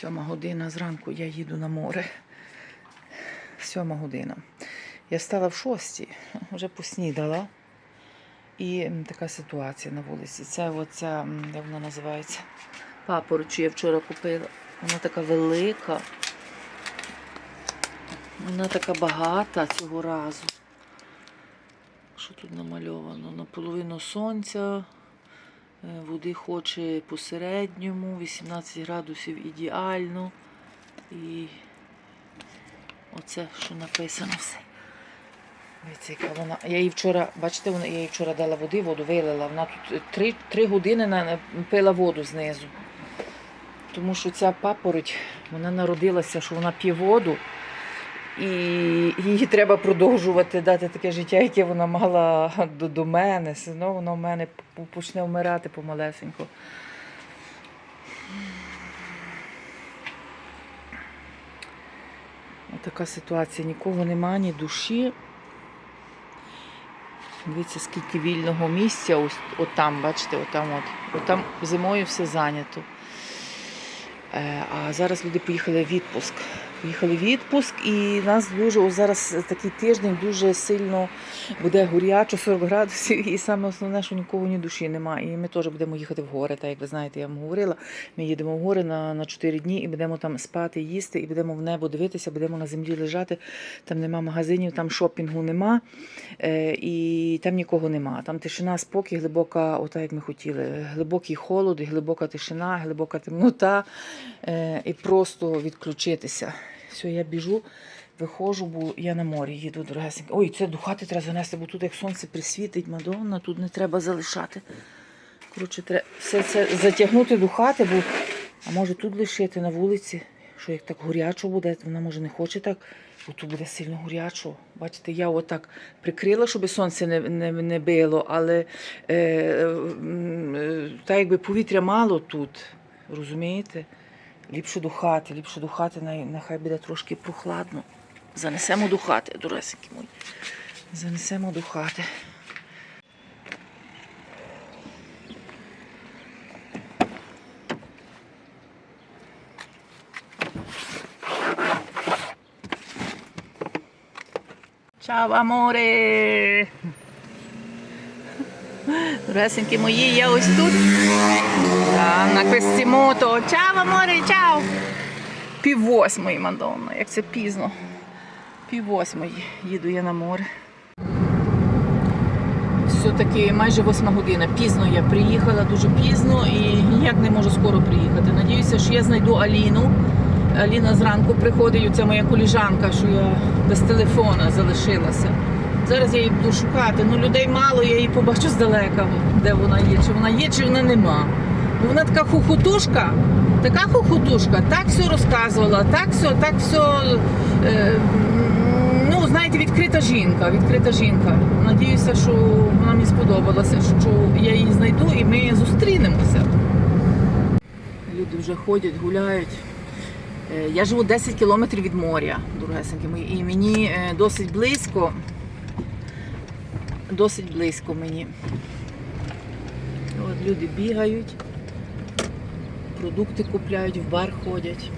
Сьома година зранку я їду на море. Сьома година. Я встала в шостій, вже поснідала. І така ситуація на вулиці. Це оця, як вона називається, папороть, що я вчора купила. Вона така велика. Вона така багата цього разу. Що тут намальовано? Наполовину сонця, води хоче посередньому, 18 градусів ідеально. І оце, що написано все. Дивіться, вона. Я їй вчора, бачите, вона, я їй вчора дала води, воду вилила. Вона тут 3, 3 години пила воду знизу. Тому що ця папороть, вона народилася, що вона п'є воду. І їй треба продовжувати дати таке життя, яке вона мала до, до мене. Все одно вона в мене почне вмирати помалесенько. Така ситуація. Нікого нема, ні душі. Дивіться, скільки вільного місця. Ось от там, бачите, отам от. От там зимою все зайнято. Е, А зараз люди поїхали в відпуск. Поїхали в відпуск, і нас дуже зараз такий тиждень дуже сильно буде горячо, 40 градусів, і саме основне, що нікого ні душі немає. І ми теж будемо їхати в гори. Так як ви знаєте, я вам говорила. Ми їдемо в гори на, на 4 дні і будемо там спати, їсти, і будемо в небо дивитися, будемо на землі лежати. Там нема магазинів, там шопінгу нема, е, і там нікого нема. Там тишина, спокій, глибока, ота як ми хотіли. Глибокий холод, глибока тишина, глибока темнота, е, і просто відключитися. Все, я біжу, виходжу, бо я на морі їду, дорогесенька. Ой, це до хати треба занести, бо тут як сонце присвітить, Мадонна, тут не треба залишати. Коротше, треба все це затягнути до хати, бо а може тут лишити на вулиці, що як так горячо буде, вона може не хоче так, бо тут буде сильно горячо. Бачите, я отак прикрила, щоб сонце не, не, не било, але е, м, е, так якби повітря мало тут, розумієте? Ліпше до хати, ліпше до хати, нехай буде трошки прохладно. Занесемо до хати, доресенькі мої. Занесемо до хати. Ciao amore! Доресенькі мої, я ось тут. Да, на Квестімото. Чао, аморе, чао! Пів восьмої, Мадонна, як це пізно. Пів восьмої їду я на море. Все-таки майже восьма година. Пізно я приїхала, дуже пізно і ніяк не можу скоро приїхати. Надіюся, що я знайду Аліну. Аліна зранку приходить, це моя коліжанка, що я без телефона залишилася. Зараз я її буду шукати. Ну людей мало, я її побачу здалека, де вона є. Чи вона є, чи вона нема. Ну, вона така хухотушка, така хухотушка, так все розказувала, так все, так все. Е, ну, знаєте, відкрита жінка, відкрита жінка. Надіюся, що вона мені сподобалася, що я її знайду і ми зустрінемося. Люди вже ходять, гуляють. Е, Я живу 10 кілометрів від моря, дорогесенькі мої, і мені е, досить близько. Досить близько мені. От люди бігають, продукти купляють, в бар ходять.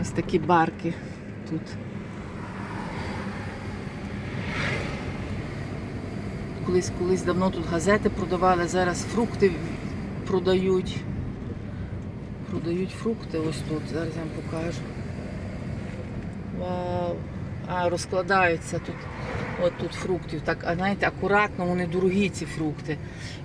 Ось такі барки тут. Колись, колись давно тут газети продавали, зараз фрукти продають. Продають фрукти ось тут. Зараз я вам покажу. Вау! А, розкладаються тут. От тут фруктів. Так, а знаєте, акуратно, вони дорогі ці фрукти.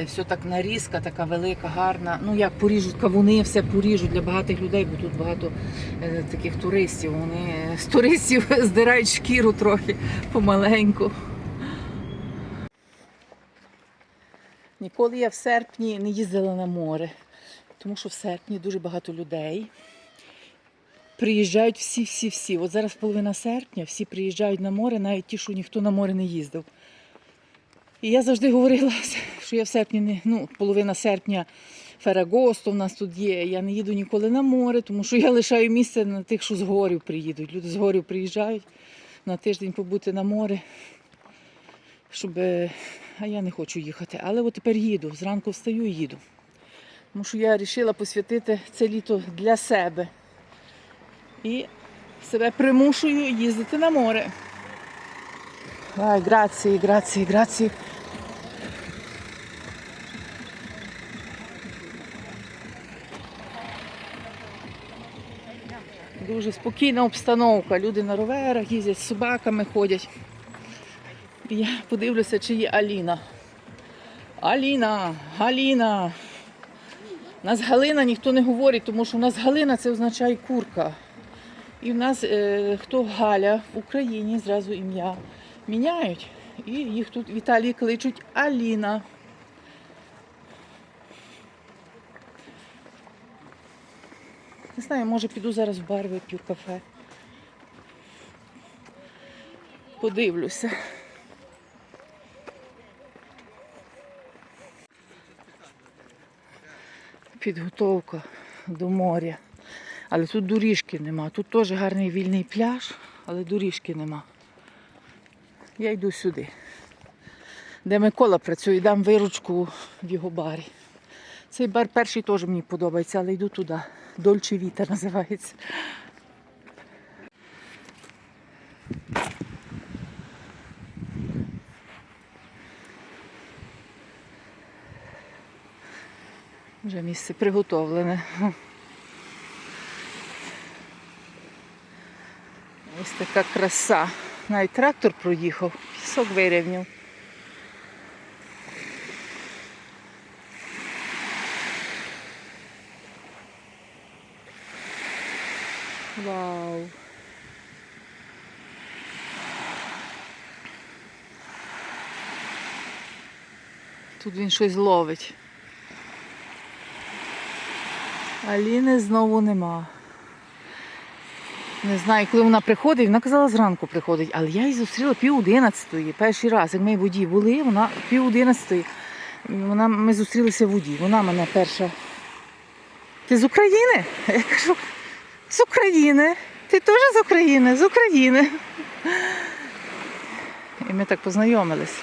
Е, Все так нарізка, така велика, гарна. Ну як поріжуть кавуни, все поріжуть для багатих людей, бо тут багато е, таких туристів. Вони е, з туристів здирають шкіру трохи помаленьку. Ніколи я в серпні не їздила на море, тому що в серпні дуже багато людей. Приїжджають всі-всі-всі. От зараз половина серпня, всі приїжджають на море, навіть ті, що ніхто на море не їздив. І я завжди говорила, що я в серпні, не, ну, половина серпня Ферагосто в нас тут є. Я не їду ніколи на море, тому що я лишаю місце на тих, що з горів приїдуть. Люди з горів приїжджають на тиждень побути на море. Щоб... е, А я не хочу їхати. Але от тепер їду. Зранку встаю і їду. Тому що я вирішила посвятити це літо для себе. І себе примушую їздити на море. Ай, грації, грації, грації. Дуже спокійна обстановка. Люди на роверах їздять, з собаками ходять. Я подивлюся, чи є Аліна. Аліна, Аліна. У нас Галина ніхто не говорить, тому що у нас Галина це означає курка. І в нас е, хто Галя в Україні зразу ім'я міняють. І їх тут в Італії кличуть Аліна. Не знаю, може піду зараз в бар вип'ю кафе. Подивлюся. Підготовка до моря. Але тут доріжки нема. Тут теж гарний вільний пляж, але доріжки нема. Я йду сюди, де Микола працює, дам виручку в його барі. Цей бар перший теж мені подобається, але йду туди. Дольче Віта називається. Вже місце приготовлене. Ось така краса. Навіть трактор проїхав, пісок вирівняв. Вау. Тут він щось ловить. Аліни знову нема. Не знаю, коли вона приходить, вона казала зранку приходить, але я її зустріла пів одинадцятої. Перший раз, як ми в воді були, вона пів одинадцятої. Вона, ми зустрілися в воді. Вона мене перша. Ти з України? Я кажу, з України. Ти теж з України? З України. І ми так познайомились.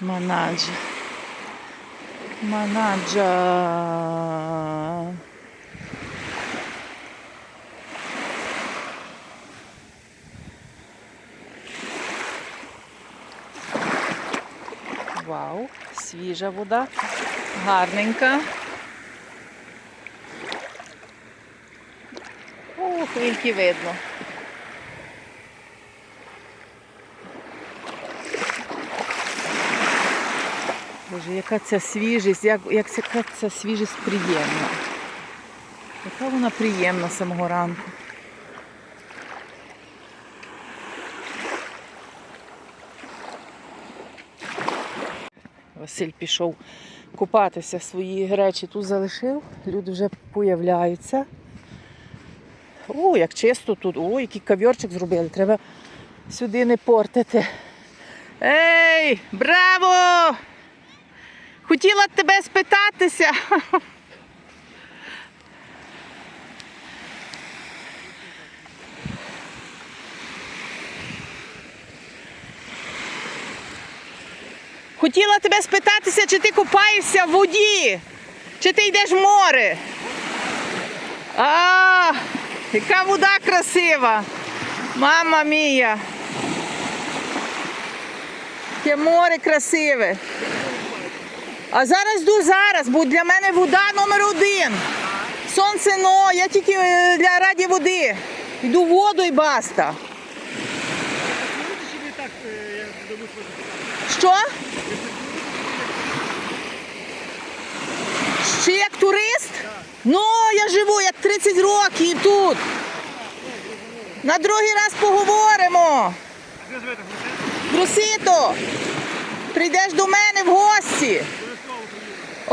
Манаджа. Манаджа. Вау, свіжа вода, гарненька. О, хвильки видно. Боже, яка ця свіжість, як, як яка ця свіжість приємна. Яка вона приємна з самого ранку. Василь пішов купатися, свої речі тут залишив, люди вже появляються. О, як чисто тут, о, який кав'йорчик зробили, треба сюди не портити. Ей, браво! Хотіла тебе спитатися. Хотіла тебе спитатися, чи ти купаєшся в воді, чи ти йдеш в море. А, яка вода красива. Мама мія. Яке море красиве. А зараз йду зараз, бо для мене вода номер один. Сонце но, я тільки е, для раді води. Йду воду і баста. Що? Ще як турист? Ну, я живу як 30 років тут. На другий раз поговоримо. Брусито, прийдеш до мене в гості.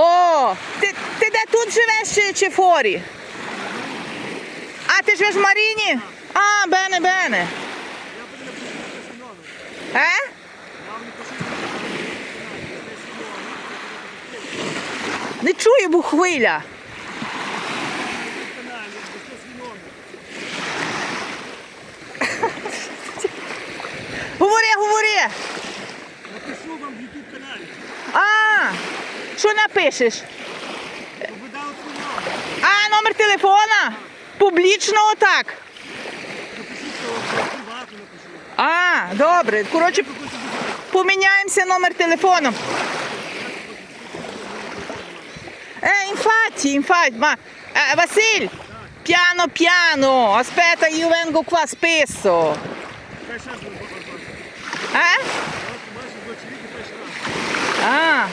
О, ти, ти де тут живеш чи, чи форі? А, ти живеш в Маріні? А, бене, бене. Е? Не чую, бо хвиля. каналі, бо хто свій номер. Говори, говори. Напишу вам в YouTube каналі. А, номер. А, номер телефона? Публічно отак. А, добре. Коротше, поміняємося номер телефону. Eh, infatti, infatti, ma eh, Vasil, piano piano, aspetta, io vengo qua spesso. Хай ще раз бачите. Eh? Бачите, до чоловіка хай ще раз. Ah,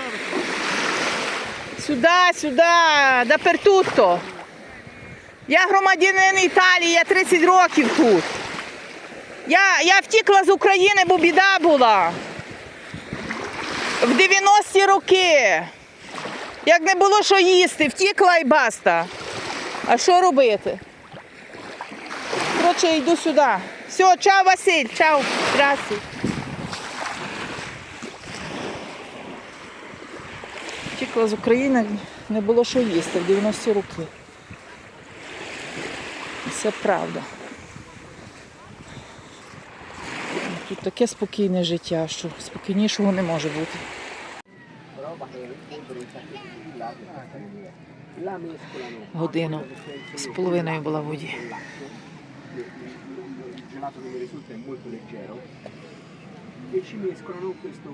Куди ви? Сюди, сюди, dappertutto. Я громадянин Італії, я 30 років тут. Я, я втікла з України, бо біда була. В 90-ті роки. Як не було що їсти, втікла і баста. А що робити? Коротше, йду сюди. Все, чао, Василь, чао. Здрасте. Втікла з України, не було що їсти в 90-ті роки. Це правда. Тут таке спокійне життя, що спокійнішого не може бути. Годину з половиною була в воді. Il gelato che mi risulta è molto leggero e ci mescolano questo,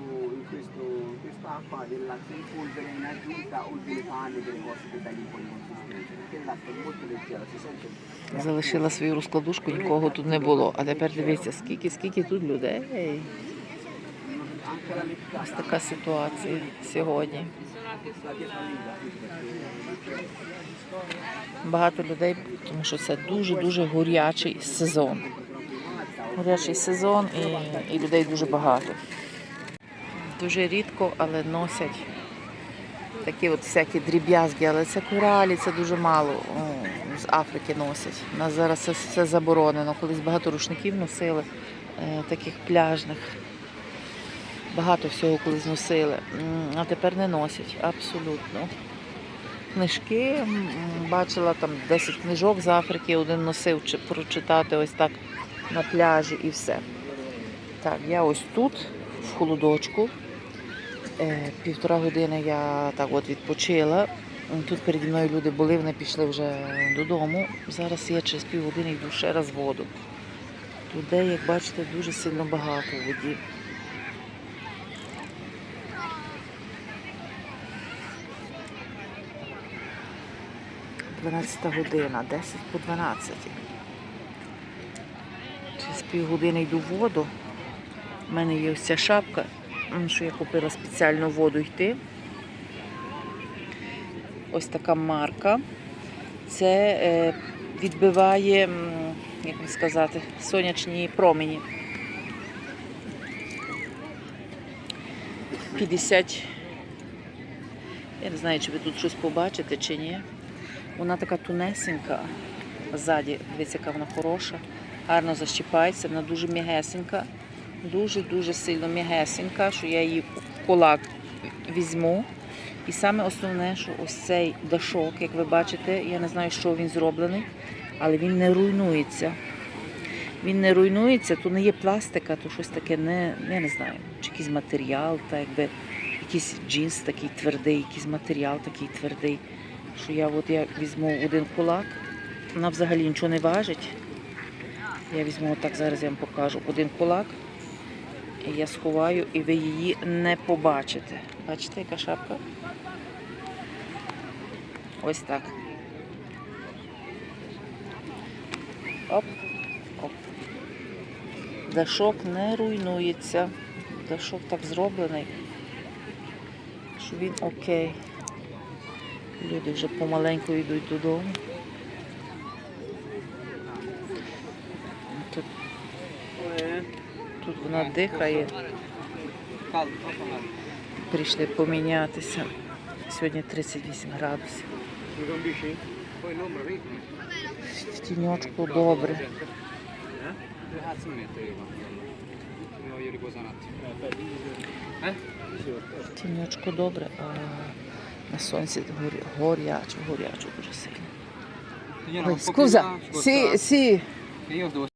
questo, questa acqua del latte in polvere in aggiunta o delle panne delle cose che dà un po' di consistenza perché il latte è molto leggero si sente Залишила свою розкладушку, нікого тут не було. А тепер дивіться, скільки, скільки тут людей. Ось така ситуація сьогодні. Багато людей, тому що це дуже-дуже горячий сезон. Горячий сезон і, і людей дуже багато. Дуже рідко, але носять такі от всякі дріб'язки, але це коралі, це дуже мало з Африки носять. У нас зараз це все заборонено. Колись багато рушників носили, е, таких пляжних. Багато всього колись носили, а тепер не носять абсолютно. Книжки бачила там 10 книжок з Африки, один носив чи прочитати ось так на пляжі і все. Так, я ось тут, в холодочку. Е, Півтора години я так от відпочила. Тут переді мною люди були, вони пішли вже додому. Зараз я через півгодини йду ще раз в воду. Людей, як бачите, дуже сильно багато в воді. 12 година, 10 по 12. Півгодини йду в воду. У мене є ось ця шапка, що я купила спеціально воду йти. Ось така марка. Це е, відбиває, як би сказати, сонячні промені. 50. Я не знаю, чи ви тут щось побачите чи ні. Вона така тунесенька. Ззаді, дивіться, яка вона хороша. Гарно защіпається, вона дуже м'ягесенька. Дуже-дуже сильно м'ягесенька, що я її в кулак візьму. І саме основне, що ось цей дашок, як ви бачите, я не знаю, що він зроблений, але він не руйнується. Він не руйнується, то не є пластика, то щось таке не, я не знаю, чи якийсь матеріал, та якби якийсь джинс такий твердий, якийсь матеріал такий твердий що я от я візьму один кулак, вона взагалі нічого не важить. Я візьму отак, зараз я вам покажу один кулак. І я сховаю, і ви її не побачите. Бачите, яка шапка? Ось так. Оп, оп. Дашок не руйнується. Дашок так зроблений, що він окей. Люди вже помаленьку йдуть додому. Тут, тут вона дихає. Прийшли помінятися. Сьогодні 38 градусів. В тіньочку добре. eh? Тіньочко добре, а на сонці горячо, горячо дуже сильно. Скуза, сі, сі.